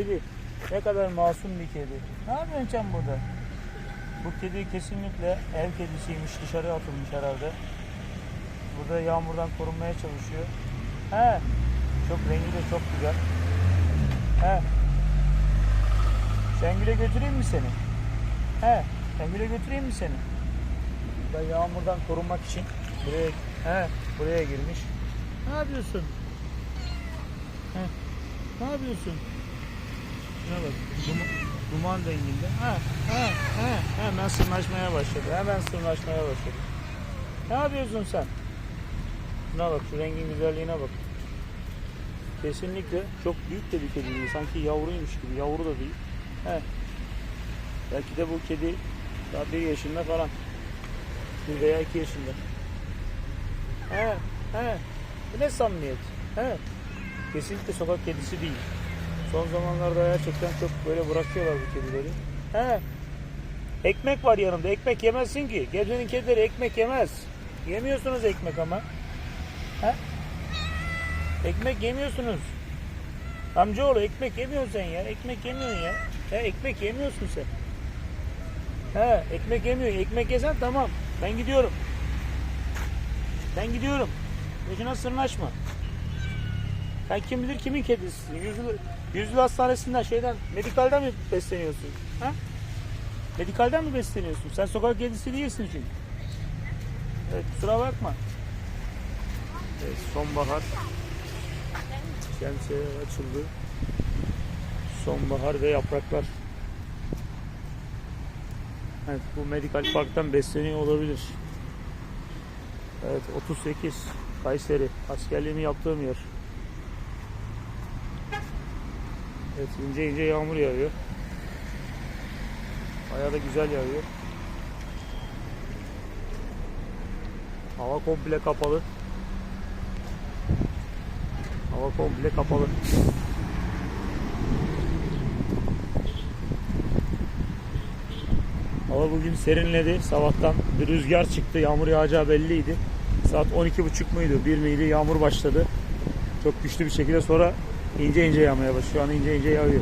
Kedi ne kadar masum bir kedi. Ne yapıyorsun sen burada? Bu kedi kesinlikle ev kedisiymiş. Dışarı atılmış herhalde. Burada yağmurdan korunmaya çalışıyor. He. Çok rengi de çok güzel. He. Şengül'e götüreyim mi seni? He. Şengül'e götüreyim mi seni? Burada yağmurdan korunmak için buraya he, buraya girmiş. Ne yapıyorsun? He. Ne yapıyorsun? Duman, duman renginde. Ha, ha, ha. Hemen sırnaşmaya başladı. Hemen sırnaşmaya başladı. Ne yapıyorsun sen? Şuna bak. Şu rengin güzelliğine bak. Kesinlikle çok büyük de bir kedi. Sanki yavruymuş gibi. Yavru da değil. He. Belki de bu kedi daha bir yaşında falan. Bir veya iki yaşında. He, he. Bu ne samimiyet? He. Kesinlikle sokak kedisi değil. Son zamanlarda gerçekten çok böyle bırakıyorlar bu kedileri. He. Ekmek var yanında. Ekmek yemezsin ki. Gecenin kedileri ekmek yemez. Yemiyorsunuz ekmek ama. He? Ekmek yemiyorsunuz. Amcaoğlu ekmek yemiyorsun sen ya. Ekmek yemiyorsun ya. He, ekmek yemiyorsun sen. He, ekmek yemiyor. Ekmek yesen tamam. Ben gidiyorum. Ben gidiyorum. Boşuna sırnaşma. Sen kim bilir kimin kedisi? Yüzlü, yüzlü hastanesinden şeyden medikalden mi besleniyorsun? Ha? Medikalden mi besleniyorsun? Sen sokak kedisi değilsin çünkü. Evet kusura bakma. Evet, sonbahar. Şemsiye açıldı. Sonbahar ve yapraklar. Evet bu medikal parktan besleniyor olabilir. Evet 38 Kayseri askerliğimi yaptığım yer. Evet ince ince yağmur yağıyor. Bayağı da güzel yağıyor. Hava komple kapalı. Hava komple kapalı. Hava bugün serinledi. Sabahtan bir rüzgar çıktı. Yağmur yağacağı belliydi. Saat 12.30 muydu? 1 miydi? Yağmur başladı. Çok güçlü bir şekilde sonra ince ince yağmaya başlıyor. Şu an ince ince yağıyor.